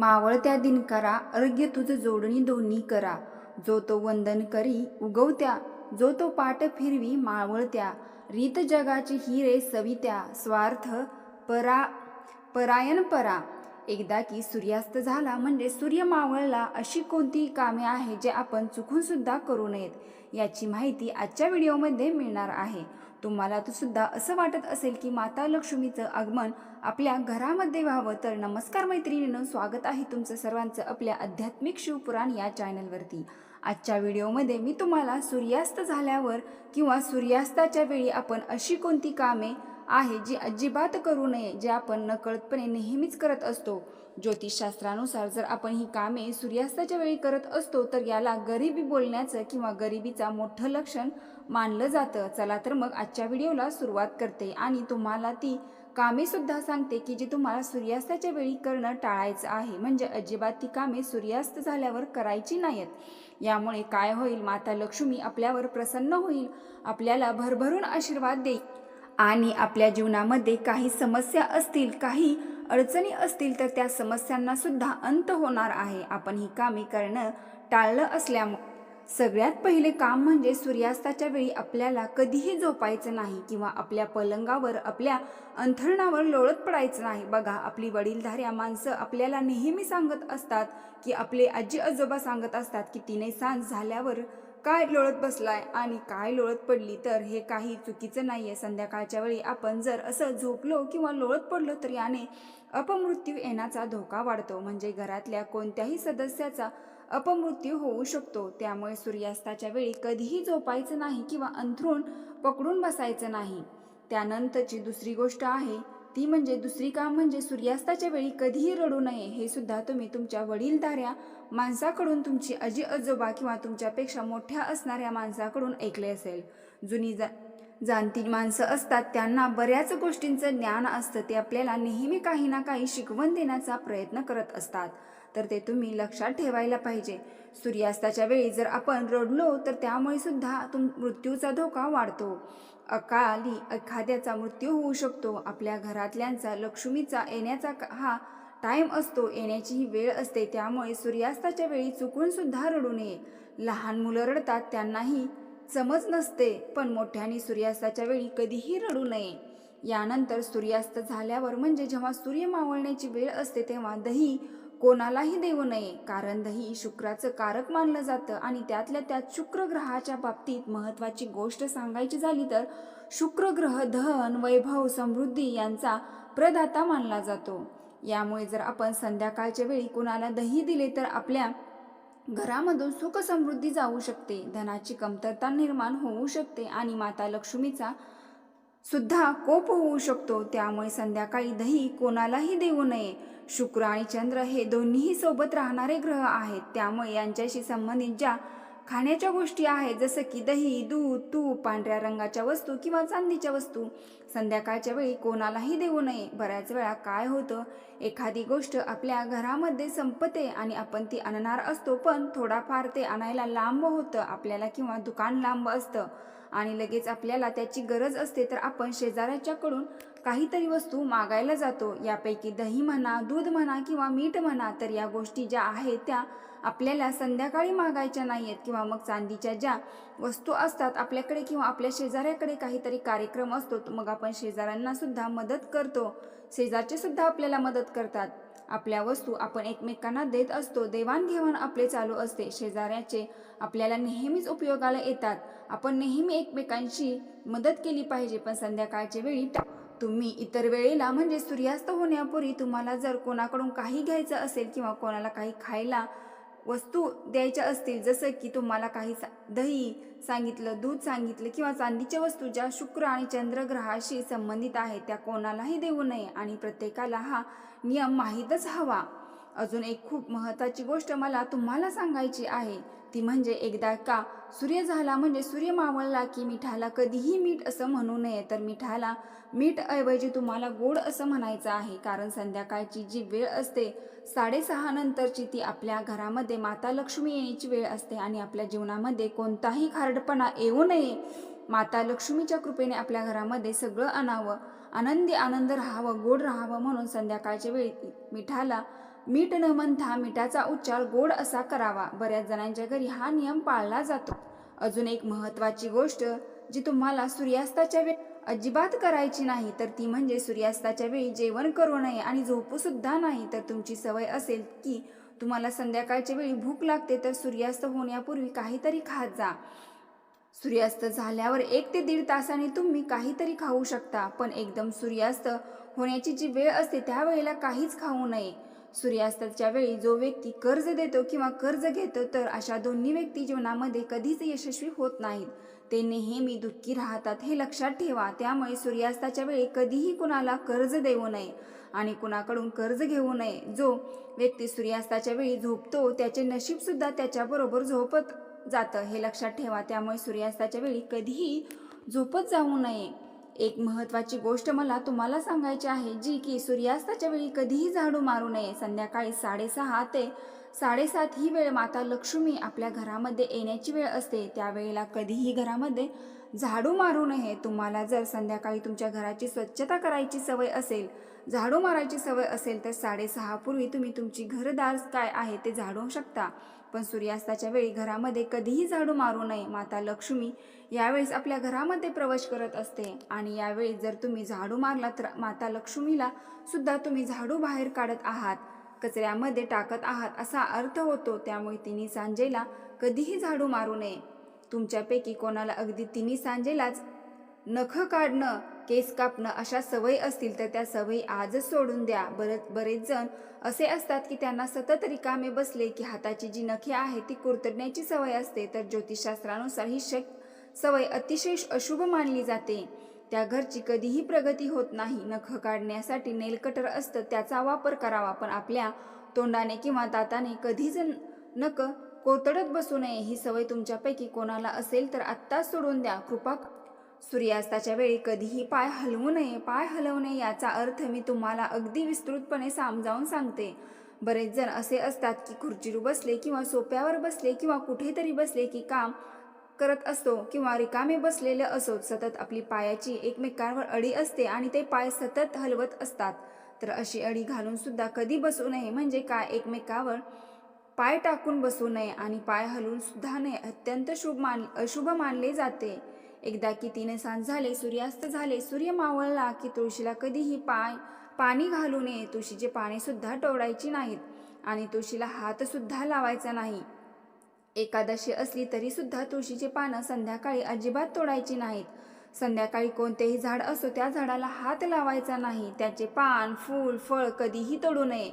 मावळत्या दिनकरा अर्घ्य तुझ जोडणी दोन्ही करा. जो तो वंदन करी उगवत्या. जो तो पाट फिरवी मावळत्या. रीत जगाची ही रे सवित्या. स्वार्थ परा परायण परा. एकदा की सूर्यास्त झाला म्हणजे सूर्य मावळला अशी कोणती कामे आहे जे आपण चुकून सुद्धा करू नयेत? याची माहिती आजच्या व्हिडिओमध्ये मिळणार आहे. तुम्हाला तर सुद्धा असं वाटत असेल की माता लक्ष्मीचं आगमन आपल्या घरामध्ये व्हावं तर नमस्कार मैत्रिणीनं स्वागत आहे तुमचं सर्वांचं आपल्या आध्यात्मिक शिवपुराण या चॅनलवरती. आजच्या व्हिडिओमध्ये मी तुम्हाला सूर्यास्त झाल्यावर किंवा सूर्यास्ताच्या वेळी आपण अशी कोणती कामे आहे जी अजिबात करू नये जे आपण नकळतपणे नेहमीच करत असतो. ज्योतिषशास्त्रानुसार जर आपण ही कामे सूर्यास्ताच्या वेळी करत असतो तर याला गरिबी बोलण्याचं किंवा गरिबीचा मोठं लक्षण मानलं जातं. चला तर मग आजच्या व्हिडिओला सुरुवात करते आणि तुम्हाला ती कामे सुद्धा सांगते की जी तुम्हाला सूर्यास्ताच्या वेळी करणं टाळायचं आहे. म्हणजे अजिबात ती कामे सूर्यास्त झाल्यावर करायची नाहीत. यामुळे काय होईल? माता लक्ष्मी आपल्यावर प्रसन्न होईल. आपल्याला भरभरून आशीर्वाद देईल. आणि आपल्या जीवनामध्ये काही समस्या असतील काही अडचणी असतील तर त्या समस्यांना सुद्धा अंत होणार आहे. आपण ही कामे करणं टाळलं असल्यामुळे सगळ्यात पहिले काम म्हणजे सूर्यास्ताच्या वेळी आपल्याला कधीही झोपायचं नाही किंवा आपल्या पलंगावर आपल्या अंथरणावर लोळत पडायचं नाही. बघा आपली वडीलधाऱ्या माणसं आपल्याला नेहमी सांगत असतात की आपले आजी आजोबा सांगत असतात की तिने सांज झाल्यावर काय लोळत बसलाय आणि काय लोळत पडली तर हे काही चुकीचं नाही आहे संध्याकाळच्या वेळी आपण जर असं झोपलो किंवा लोळत पडलो तर याने अपमृत्यू येण्याचा धोका वाढतो. म्हणजे घरातल्या कोणत्याही सदस्याचा अपमृत्यू होऊ शकतो. त्यामुळे सूर्यास्ताच्या वेळी कधीही झोपायचं नाही किंवा अंथरूण पकडून बसायचं नाही. त्यानंतरची दुसरी गोष्ट आहे ती म्हणजे दुसरी काम म्हणजे सूर्यास्ताच्या वेळी कधीही रडू नये हे सुद्धा तुम्ही तुमच्या वडीलधाऱ्या माणसाकडून तुमची आजी आजोबा किंवा तुमच्यापेक्षा मोठ्या असणाऱ्या माणसाकडून ऐकले असेल. जुनी जा जाणती माणसं असतात त्यांना बऱ्याच गोष्टींचं ज्ञान असतं ते आपल्याला नेहमी काही ना काही शिकवण देण्याचा प्रयत्न करत असतात. तर ते तुम्ही लक्षात ठेवायला पाहिजे. सूर्यास्ताच्या वेळी जर आपण रडलो तर त्यामुळे सुद्धा तुम मृत्यूचा धोका वाढतो. अकाली एखाद्याचा मृत्यू होऊ शकतो. आपल्या घरातल्यांचा लक्ष्मीचा येण्याचा हा टाईम असतो. येण्याची ही वेळ असते. त्यामुळे सूर्यास्ताच्या वेळी चुकून सुद्धा रडू नये. लहान मुलं रडतात त्यांनाही समज नसते पण मोठ्याने सूर्यास्ताच्या वेळी कधीही रडू नये. यानंतर सूर्यास्त झाल्यावर म्हणजे जेव्हा सूर्य मावळण्याची वेळ असते तेव्हा दही कोणालाही देऊ नये. कारण दही शुक्राचं कारक मानलं जातं आणि त्यातल्या त्यात शुक्र ग्रहाच्या बाबतीत महत्त्वाची गोष्ट सांगायची झाली तर शुक्र ग्रह धन वैभव समृद्धी यांचा प्रदाता मानला जातो. यामुळे जर आपण संध्याकाळच्या वेळी कुणाला दही दिले तर आपल्या घरामधून सुख समृद्धी जाऊ शकते. धनाची कमतरता निर्माण होऊ शकते आणि माता लक्ष्मीचा सुद्धा कोप होऊ शकतो. त्यामुळे संध्याकाळी दही कोणालाही देऊ नये. शुक्र आणि चंद्र हे दोन्हीही सोबत राहणारे ग्रह आहेत. त्यामुळे यांच्याशी संबंधित ज्या खाण्याच्या गोष्टी आहेत जसं की दही दूध तूप पांढऱ्या रंगाच्या वस्तू किंवा चांदीच्या वस्तू. संध्याकाळच्या वेळी कोणालाही देऊ नये. बऱ्याच वेळा काय होतं एखादी गोष्ट आपल्या घरामध्ये संपते आणि आपण ती आणणार असतो पण थोडाफार ते आणायला लांब होतं आपल्याला किंवा दुकान लांब असतं आणि लगेच आपल्याला त्याची गरज असते तर आपण शेजाऱ्याच्याकडून काहीतरी वस्तू मागायला जातो. यापैकी दही म्हणा दूध म्हणा किंवा मीठ म्हणा तर या गोष्टी ज्या आहेत त्या आपल्याला संध्याकाळी मागायच्या नाही आहेत किंवा मग चांदीच्या ज्या वस्तू असतात आपल्याकडे किंवा आपल्या शेजाऱ्याकडे काहीतरी कार्यक्रम असतो मग आपण शेजाऱ्यांना सुद्धा मदत करतो. शेजारचे सुद्धा आपल्याला मदत करतात. आपल्या वस्तू आपण एकमेकांना देत असतो. देवाणघेवाण आपले चालू असते. शेजाऱ्याचे आपल्याला नेहमीच उपयोगाला येतात. आपण नेहमी एकमेकांशी मदत केली पाहिजे पण संध्याकाळच्या वेळी तुम्ही इतर वेळेला म्हणजे सूर्यास्त होण्यापूर्वी तुम्हाला जर कोणाकडून काही घ्यायचं असेल किंवा कोणाला काही खायला वस्तू द्यायच्या असतील जसं की तुम्हाला काही सा दही सांगितलं दूध सांगितलं किंवा चांदीच्या वस्तू ज्या शुक्र आणि चंद्रग्रहाशी संबंधित आहेत त्या कोणालाही देऊ नये आणि प्रत्येकाला हा नियम माहीतच हवा. अजून एक खूप महत्त्वाची गोष्ट मला तुम्हाला सांगायची आहे. ती म्हणजे एकदा का? सूर्य झाला म्हणजे सूर्य मावळला की मिठाला कधीही मीठ असं म्हणू नये. तर मिठाला मीठ ऐवजी तुम्हाला गोड असं म्हणायचं आहे. कारण संध्याकाळची जी वेळ असते साडेसहा नंतरची ती आपल्या घरामध्ये माता लक्ष्मी येण्याची वेळ असते आणि आपल्या जीवनामध्ये कोणताही खारडपणा येऊ नये. माता लक्ष्मीच्या कृपेने आपल्या घरामध्ये सगळं आणावं. आनंदी आनंद राहावं गोड राहावं म्हणून संध्याकाळच्या वेळी मिठाला मीठ न म्हणता मिठाचा उच्चार गोड असा करावा. बऱ्याच जणांच्या घरी हा नियम पाळला जातो. अजून एक महत्वाची गोष्ट जी तुम्हाला सूर्यास्ताच्या वेळी अजिबात करायची नाही तर ती म्हणजे सूर्यास्ताच्या वेळी जेवण करू नये आणि झोपू सुद्धा नाही. तर तुमची सवय असेल की तुम्हाला संध्याकाळच्या वेळी भूक लागते तर सूर्यास्त होण्यापूर्वी काहीतरी खात जा. सूर्यास्त झाल्यावर एक ते दीड तासाने तुम्ही काहीतरी खाऊ शकता पण एकदम सूर्यास्त होण्याची जी वेळ असते त्यावेळेला काहीच खाऊ नये. सूर्यास्ताच्या वेळी जो व्यक्ती कर्ज देतो किंवा कर्ज घेतो तर अशा दोन्ही व्यक्ती जीवनामध्ये कधीच यशस्वी होत नाहीत. ते नेहमी दुःखी राहतात हे लक्षात ठेवा. त्यामुळे सूर्यास्ताच्या वेळी कधीही कुणाला कर्ज देऊ नये आणि कुणाकडून कर्ज घेऊ नये. जो व्यक्ती सूर्यास्ताच्या वेळी झोपतो त्याचे नशीबसुद्धा त्याच्याबरोबर झोपत जातं हे लक्षात ठेवा. त्यामुळे सूर्यास्ताच्या वेळी कधीही झोपत जाऊ नये. एक महत्त्वाची गोष्ट मला तुम्हाला सांगायची आहे जी की सूर्यास्ताच्या वेळी कधीही झाडू मारू नये. संध्याकाळी साडेसहा ते साडेसात ही वेळ माता लक्ष्मी आपल्या घरामध्ये येण्याची वेळ असते. त्यावेळेला कधीही घरामध्ये झाडू मारू नये. तुम्हाला जर संध्याकाळी तुमच्या घराची स्वच्छता करायची सवय असेल झाडू मारायची सवय असेल तर साडेसहापूर्वी तुम्ही तुमची घरदार काय आहे ते झाडू शकता. पण सूर्यास्ताच्या वेळी घरामध्ये कधीही झाडू मारू नये माता लक्ष्मी यावेळेस आपल्या घरामध्ये प्रवेश करत असते. आणि यावेळी जर तुम्ही झाडू मारला तर माता लक्ष्मीला सुद्धा तुम्ही झाडू बाहेर काढत आहात. कचऱ्यामध्ये टाकत आहात असा अर्थ होतो त्यामुळे तिन्ही सांजेला कधीही झाडू मारू नये. तुमच्यापैकी कोणाला अगदी तिन्ही सांजेलाच नख काढणं केस कापणं अशा सवयी असतील तर त्या सवयी आजच सोडून द्या. बरेच बरेच जण असे असतात की त्यांना सतत रिकामे बसले की हाताची जी नखे आहे ती कुरतडण्याची सवय असते. तर ज्योतिषशास्त्रानुसार ही शक सवय अतिशय अशुभ मानली जाते. त्या घरची कधीही प्रगती होत नाही. नख काढण्यासाठी नेलकटर असतं. त्याचा वापर करावा. पण आपल्या तोंडाने किंवा दाताने कधीच नक कोतडत बसू नये. ही सवय तुमच्यापैकी कोणाला असेल तर आत्ताच सोडून द्या. कृपा सूर्यास्ताच्या वेळी कधीही पाय हलवू नये पाय हलवणे याचा अर्थ मी तुम्हाला अगदी विस्तृतपणे समजावून सांगते. बरेच जण असे असतात की खुर्चीवर बसले किंवा सोप्यावर बसले किंवा कुठेतरी बसले की काम करत असतो किंवा रिकामे बसलेले असो सतत आपली पायाची एकमेकांवर अडी असते आणि ते पाय सतत हलवत असतात. तर अशी अडी घालून सुद्धा कधी बसू नये म्हणजे काय? एकमेकावर पाय टाकून बसू नये आणि पाय हलवून सुद्धा नये अत्यंत शुभ मान अशुभ मानले जाते. एकदा की तिने सांज झाले सूर्यास्त झाले सूर्य मावळला की तुळशीला कधीही पाय पाणी घालू नये. तुळशीचे पाणीसुद्धा टोळायची नाहीत आणि तुळशीला हातसुद्धा लावायचा नाही. एकादशी असली तरीसुद्धा तुळशीचे पानं संध्याकाळी अजिबात तोडायची नाहीत. संध्याकाळी कोणतेही झाड असो त्या झाडाला हात लावायचा नाही. त्याचे पान फूल फळ कधीही तोडू नये.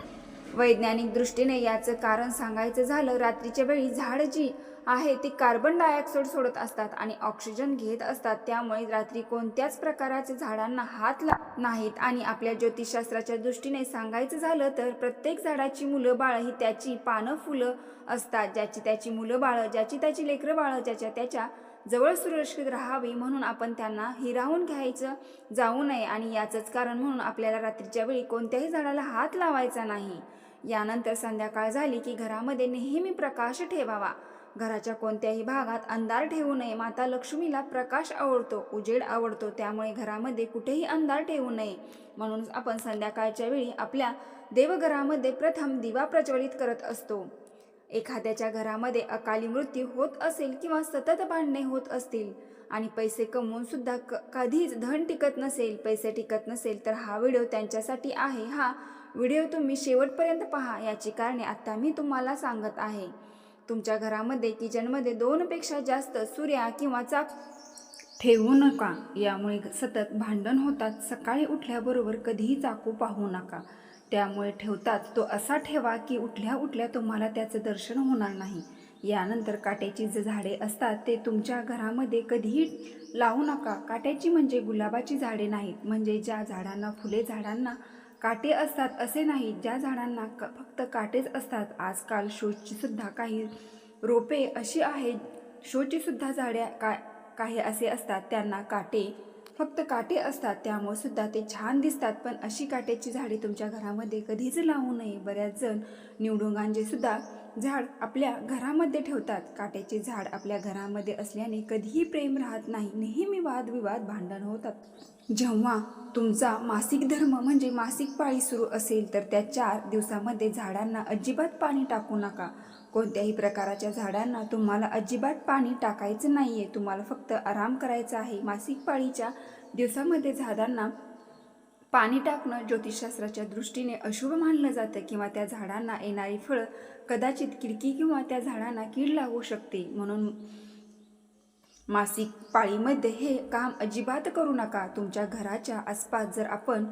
वैज्ञानिक दृष्टीने याचं कारण सांगायचं झालं रात्रीच्या वेळी झाड जी आहे ती कार्बन डायऑक्साईड सोडत असतात आणि ऑक्सिजन घेत असतात. त्यामुळे रात्री कोणत्याच प्रकाराचे झाडांना हात ला नाहीत. आणि आपल्या ज्योतिषशास्त्राच्या दृष्टीने सांगायचं झालं तर प्रत्येक झाडाची मुलं बाळं ही त्याची पानं फुलं असतात. ज्याची त्याची मुलं बाळं ज्याची त्याची लेकरं बाळं ज्याच्या त्याच्याजवळ सुरक्षित राहावी म्हणून आपण त्यांना हिरावून घ्यायचं जाऊ नये. आणि याचंच कारण म्हणून आपल्याला रात्रीच्या वेळी कोणत्याही झाडाला हात लावायचा नाही. यानंतर संध्याकाळ झाली की घरामध्ये नेहमी प्रकाश ठेवावा. घराच्या कोणत्याही भागात अंधार ठेवू नये. माता लक्ष्मीला प्रकाश आवडतो उजेड आवडतो. त्यामुळे घरामध्ये कुठेही अंधार ठेवू नये. म्हणून आपण संध्याकाळच्या वेळी आपल्या देवघरामध्ये प्रथम दिवा प्रज्वलित करत असतो. एखाद्याच्या घरामध्ये अकाली मृत्यू होत असेल किंवा सतत भांडणे होत असतील आणि पैसे कमवून सुद्धा क कधीच धन टिकत नसेल पैसे टिकत नसेल तर हा व्हिडिओ त्यांच्यासाठी आहे. हा व्हिडिओ तुम्ही शेवटपर्यंत पहा. याची कारणे आत्ता मी तुम्हाला सांगत आहे. तुमच्या घरामध्ये किचनमध्ये दोनपेक्षा जास्त सूर्या किंवा चाक ठेवू नका. यामुळे सतत भांडण होतात. सकाळी उठल्याबरोबर कधीही चाकू पाहू नका. त्यामुळे ठेवतात. तो असा ठेवा की उठल्या उठल्या तुम्हाला त्याचं दर्शन होणार नाही. यानंतर काट्याची जे झाडे असतात ते तुमच्या घरामध्ये कधीही लावू नका. काट्याची म्हणजे गुलाबाची झाडे नाहीत. म्हणजे ज्या झाडांना फुले झाडांना काटे असतात असे नाही. ज्या झाडांना क फक्त काटेच असतात आजकाल शोचीसुद्धा काही रोपे अशी आहेत. शोचीसुद्धा झाडे काय काही असे असतात त्यांना काटे फक्त काटे असतात त्यामुळे सुद्धा ते छान दिसतात. पण अशी काट्याची झाडे तुमच्या घरामध्ये कधीच लावू नये. बऱ्याच जण निवडुंगांचे सुद्धा झाड आपल्या घरामध्ये ठेवतात. काट्याचे झाड आपल्या घरामध्ये असल्याने कधीही प्रेम राहत नाही. नेहमी वादविवाद भांडण होतात. जेव्हा तुमचा मासिक धर्म म्हणजे मासिक पाळी सुरू असेल तर त्या चार दिवसामध्ये झाडांना अजिबात पाणी टाकू नका. कोणत्याही प्रकाराच्या झाडांना तुम्हाला अजिबात पाणी टाकायचं नाही आहे तुम्हाला फक्त आराम करायचा आहे. मासिक पाळीच्या दिवसामध्ये झाडांना पाणी टाकणं ज्योतिषशास्त्राच्या दृष्टीने अशुभ मानलं जातं किंवा त्या झाडांना येणारी फळं कदाचित किडकी किंवा त्या झाडांना कीड लागू शकते. म्हणून मासिक पाळीमध्ये हे काम अजिबात करू नका. तुमच्या घराच्या आसपास जर आपण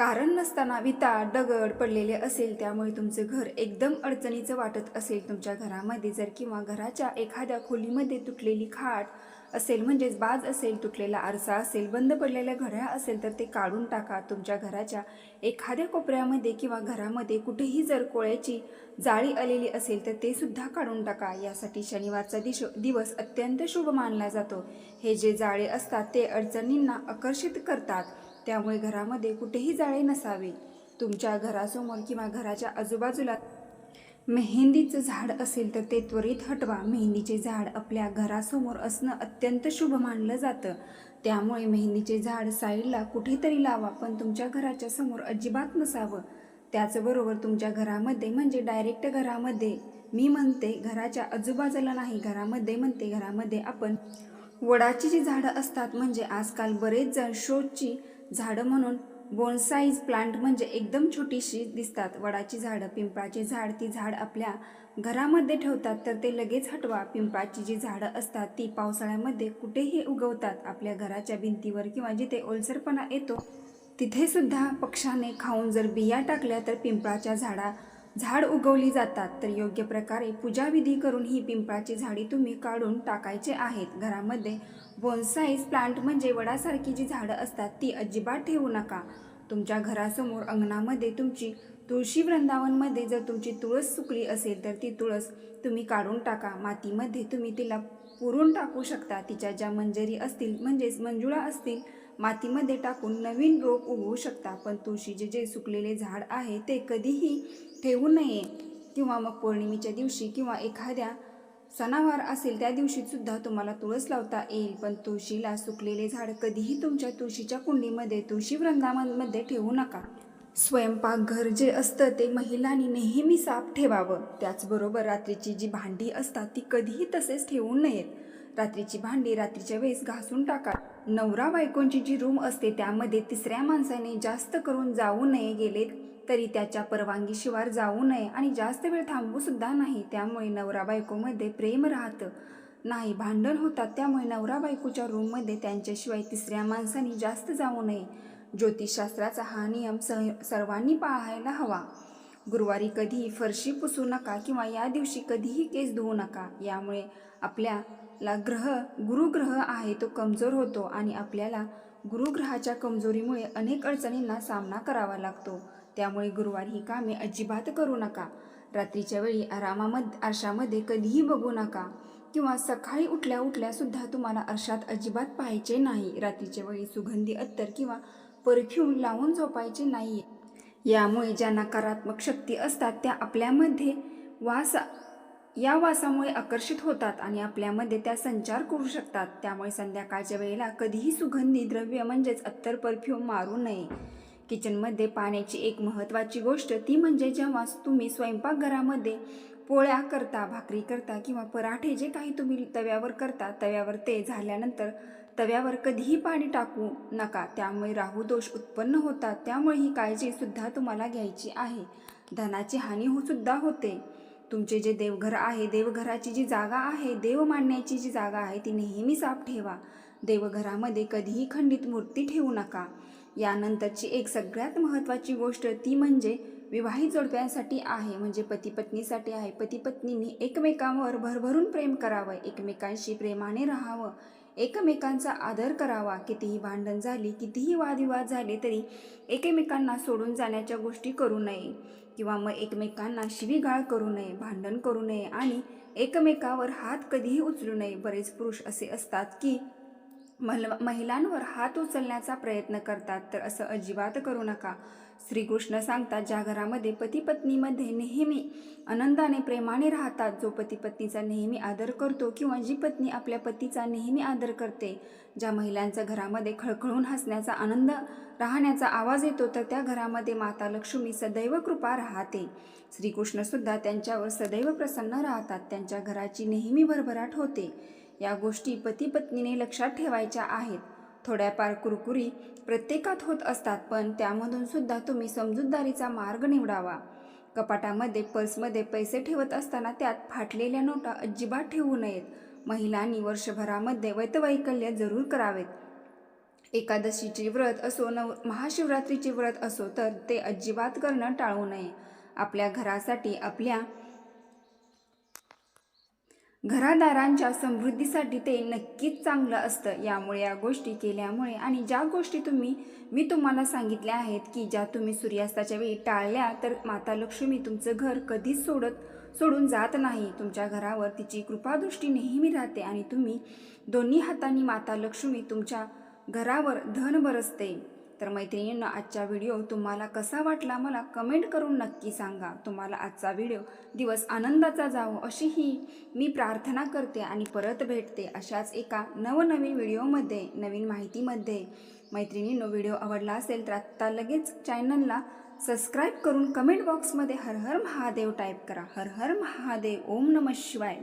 कारण नसताना विटा दगड पडलेले असेल त्यामुळे तुमचं घर एकदम अडचणीचं वाटत असेल. तुमच्या घरामध्ये जर किंवा घराच्या एखाद्या खोलीमध्ये तुटलेली खाट असेल म्हणजेच बाज असेल तुटलेला आरसा असेल बंद पडलेल्या घड्या असेल तर ते काढून टाका. तुमच्या घराच्या एखाद्या कोपऱ्यामध्ये किंवा घरामध्ये कुठेही जर कोळ्याची जाळी आलेली असेल तर ते सुद्धा काढून टाका. यासाठी शनिवारचा दिश दिवस अत्यंत शुभ मानला जातो. हे जे जाळे असतात ते अडचणींना आकर्षित करतात. त्यामुळे घरामध्ये कुठेही जाळे नसावे. तुमच्या घरासमोर किंवा घराच्या आजूबाजूला मेहंदीचं झाड असेल तर ते त्वरित हटवा. मेहंदीचे झाड आपल्या घरासमोर असणं अत्यंत शुभ मानलं जातं. त्यामुळे मेहंदीचे झाड साईडला कुठेतरी लावा पण तुमच्या घराच्या समोर अजिबात नसावं. त्याचबरोबर तुमच्या घरामध्ये म्हणजे डायरेक्ट घरामध्ये मी म्हणते घराच्या आजूबाजूला नाही घरामध्ये म्हणते घरामध्ये आपण वडाची जी झाडं असतात म्हणजे आजकाल बरेच जण शोची झाडं म्हणून बोनसाईज प्लांट म्हणजे एकदम छोटीशी दिसतात. वडाची झाडं पिंपळाचे झाड ती झाड आपल्या घरामध्ये ठेवतात तर ते लगेच हटवा. पिंपळाची जी झाडं असतात ती पावसाळ्यामध्ये कुठेही उगवतात. आपल्या घराच्या भिंतीवर किंवा जिथे ओलसरपणा येतो तिथेसुद्धा पक्षाने खाऊन जर बिया टाकल्या तर पिंपळाच्या झाडा झाड उगवली जातात तर योग्य प्रकारे पूजाविधी करून ही पिंपळाची झाडी तुम्ही काढून टाकायचे आहेत. घरामध्ये बोनसाईज प्लांट म्हणजे वडासारखी जी झाडं असतात ती अजिबात ठेवू नका. तुमच्या घरासमोर अंगणामध्ये तुमची तुळशी वृंदावनमध्ये जर तुमची तुळस सुकली असेल तर ती तुळस तुम्ही काढून टाका. मातीमध्ये तुम्ही तिला पुरून टाकू शकता. तिच्या ज्या मंजरी असतील म्हणजेच मंजुळा असतील मातीमध्ये टाकून नवीन रोप उगवू शकता. पण तुळशीचे जे सुकलेले झाड आहे ते कधीही ठेवू नये. किंवा मग पौर्णिमेच्या दिवशी किंवा एखाद्या सणावार असेल त्या दिवशी सुद्धा तुम्हाला तुळस लावता येईल. पण तुळशीला सुकलेले झाड कधीही तुमच्या तुळशीच्या कुंडीमध्ये तुळशी वृंदावनमध्ये ठेवू नका. स्वयंपाकघर जे असतं ते महिलांनी नेहमी साफ ठेवावं. त्याचबरोबर रात्रीची जी भांडी असतात ती कधीही तसेच ठेवू नयेत. रात्रीची भांडी रात्रीच्या वेळेस घासून टाका. नवरा बायकोंची जी रूम असते त्यामध्ये तिसऱ्या माणसाने जास्त करून जाऊ नये गेले तरी त्याच्या परवानगीशिवाय जाऊ नये आणि जास्त वेळ थांबू सुद्धा नाही. त्यामुळे नवरा बायकोमध्ये प्रेम राहतं. नाही भांडण होतात त्यामुळे नवरा बायकोच्या रूममध्ये त्यांच्याशिवाय तिसऱ्या माणसाने जास्त जाऊ नये. ज्योतिषशास्त्राचा हा नियम स सर्वांनी पाळायला हवा. गुरुवारी कधीही फरशी पुसू नका किंवा या दिवशी कधीही केस धुवू नका. यामुळे आपल्या ला ग्रह गुरुग्रह आहे तो कमजोर होतो आणि आपल्याला गुरुग्रहाच्या कमजोरीमुळे अनेक अडचणींना सामना करावा लागतो. त्यामुळे गुरुवारी ही कामे अजिबात करू नका. रात्रीच्या वेळी आरामामध्ये आरशामध्ये कधीही बघू नका. किंवा सकाळी उठल्या उठल्यासुद्धा तुम्हाला आरशात अजिबात पाहायचे नाही. रात्रीच्या वेळी सुगंधी अत्तर किंवा परफ्यूम लावून झोपायचे नाही. यामुळे ज्या नकारात्मक शक्ती असतात त्या आपल्यामध्ये वास या वासामुळे आकर्षित होतात आणि आपल्यामध्ये त्या संचार करू शकतात. त्यामुळे संध्याकाळच्या वेळेला कधीही सुगंधी द्रव्य म्हणजेच अत्तर परफ्यूम मारू नये. किचनमध्ये पाण्याची एक महत्त्वाची गोष्ट ती म्हणजे जेव्हा तुम्ही स्वयंपाकघरामध्ये पोळ्या करता भाकरी करता किंवा पराठे जे काही तुम्ही तव्यावर करता तव्यावर ते झाल्यानंतर तव्यावर कधीही पाणी टाकू नका. त्यामुळे राहू दोष उत्पन्न होतात. त्यामुळे ही काळजीसुद्धा तुम्हाला घ्यायची आहे. धनाची हानी हो सुद्धा होते. तुमचे जे देवघर आहे देवघराची जी जागा आहे देव मांडण्याची जी जागा आहे ती नेहमी साफ ठेवा. देवघरामध्ये कधीही खंडित मूर्ती ठेवू नका. यानंतरची एक सगळ्यात महत्त्वाची गोष्ट ती म्हणजे विवाहित जोडप्यांसाठी आहे म्हणजे पती पत्नीसाठी आहे. पती पत्नींनी एकमेकांवर भरभरून प्रेम करावं एकमेकांशी प्रेमाने राहावं. एकमेकांचा आदर करावा. कितीही भांडण झाली कितीही वादविवाद झाले तरी एकमेकांना सोडून जाण्याच्या गोष्टी करू नये किंवा मग एकमेकांना शिवीगाळ करू नये भांडण करू नये आणि एकमेकावर हात कधीही उचलू नये. बरेच पुरुष असे असतात की मल महिलांवर हात उचलण्याचा प्रयत्न करतात तर असं अजिबात करू नका. श्रीकृष्ण सांगतात ज्या घरामध्ये पती पत्नीमध्ये नेहमी आनंदाने प्रेमाने राहतात जो पती पत्नीचा नेहमी आदर करतो किंवा जी पत्नी आपल्या पतीचा नेहमी आदर करते ज्या महिलांच्या घरामध्ये खळखळून हसण्याचा आनंद राहण्याचा आवाज येतो तर त्या घरामध्ये माता लक्ष्मी सदैव कृपा राहते. श्रीकृष्णसुद्धा त्यांच्यावर सदैव प्रसन्न राहतात त्यांच्या घराची नेहमी भरभराट होते. या गोष्टी पती पत्नीने लक्षात ठेवायच्या आहेत. थोड्याफार कुरकुरी प्रत्येकात होत असतात पण त्यामधून सुद्धा तुम्ही समजूतदारीचा मार्ग निवडावा. कपाटामध्ये पर्समध्ये पैसे ठेवत असताना त्यात फाटलेल्या नोटा अजिबात ठेवू नयेत. महिलांनी वर्षभरामध्ये वैतवैकल्य जरूर करावेत. एकादशीचे व्रत असो नव महाशिवरात्रीचे व्रत असो तर ते अजिबात करणं टाळू नये. आपल्या घरासाठी आपल्या घरादारांच्या समृद्धीसाठी ते नक्कीच चांगलं असतं. यामुळे या गोष्टी केल्यामुळे आणि ज्या गोष्टी तुम्ही मी तुम्हाला सांगितल्या आहेत की ज्या तुम्ही सूर्यास्ताच्या वेळी टाळल्या तर माता लक्ष्मी तुमचं घर कधीच सोडत सोडून जात नाही. तुमच्या घरावर तिची कृपादृष्टी नेहमी राहते आणि तुम्ही दोन्ही हातांनी माता लक्ष्मी तुमच्या घरावर धन बरसते तर मैत्रिणींना आजचा व्हिडिओ तुम्हाला कसा वाटला मला कमेंट करून नक्की सांगा. तुम्हाला आजचा व्हिडिओ दिवस आनंदाचा जावो अशी ही मी प्रार्थना करते आणि परत भेटते अशाच एका नवनवीन व्हिडिओमध्ये नवीन माहितीमध्ये. मैत्रिणींनो व्हिडिओ आवडला असेल तर आत्ता लगेच चॅनलला सबस्क्राईब करून कमेंट बॉक्समध्ये हर हर महादेव टाईप करा. हर हर महादेव. ओम नम शिवाय.